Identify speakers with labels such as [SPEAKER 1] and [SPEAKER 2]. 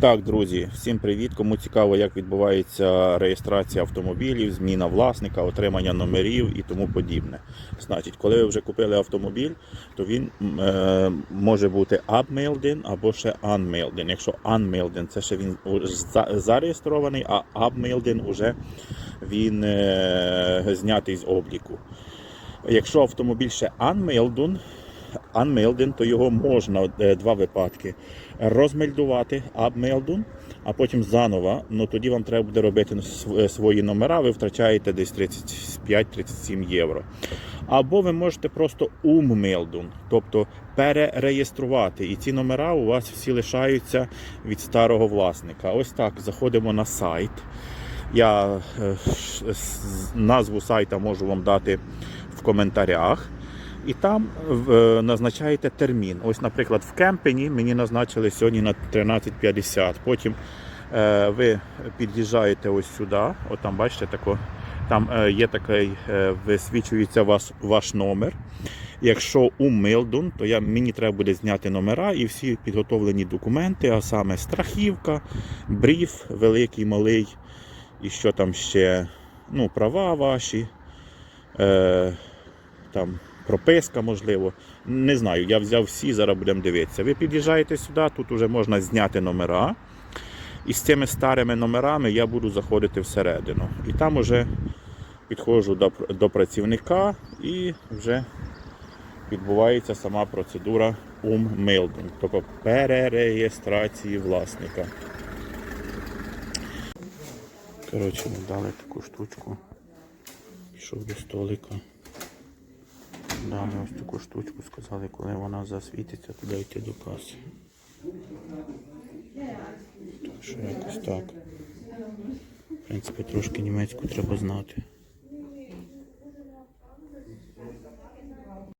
[SPEAKER 1] Так, друзі, всім привіт. Кому цікаво, як відбувається реєстрація автомобілів, зміна власника, отримання номерів і тому подібне. Значить, коли ви вже купили автомобіль, то він е, може бути upmailed або ще unmailed. Якщо unmailed, це ще він зареєстрований, а upmailed вже він е, знятий з обліку. Якщо автомобіль ще unmailed, unmailed, то його можна е, два випадки розмельдувати upmailed, а потім заново. Ну тоді вам треба буде робити е, свої номера, ви втрачаєте десь 35-37 євро. Або ви можете просто уммейлдун, тобто перереєструвати. І ці номера у вас всі лишаються від старого власника. Ось так заходимо на сайт. Я е, назву сайта можу вам дати в коментарях. І там е, назначаєте термін. Ось, наприклад, в кемпені мені назначили сьогодні на 13.50. Потім е, ви під'їжджаєте ось сюди, от там бачите, тако, там е, є такий, висвічується вас, ваш номер. Якщо у Милдун, то я, мені треба буде зняти номера і всі підготовлені документи, а саме страхівка, бриф, великий, малий, і що там ще, ну, права ваші. Е, там прописка, можливо. Не знаю, я взяв всі, зараз будемо дивитися. Ви під'їжджаєте сюди, тут вже можна зняти номера. І з цими старими номерами я буду заходити всередину. І там вже підходжу до, до працівника і вже відбувається сама процедура уммейлдинг, тобто перереєстрації власника. Коротше, ми дали таку штучку. Пішов до столика. Дали ось таку штучку, сказали, коли вона засвітиться, туди йти до каси. Так що якось так. В принципі, трошки німецьку треба знати.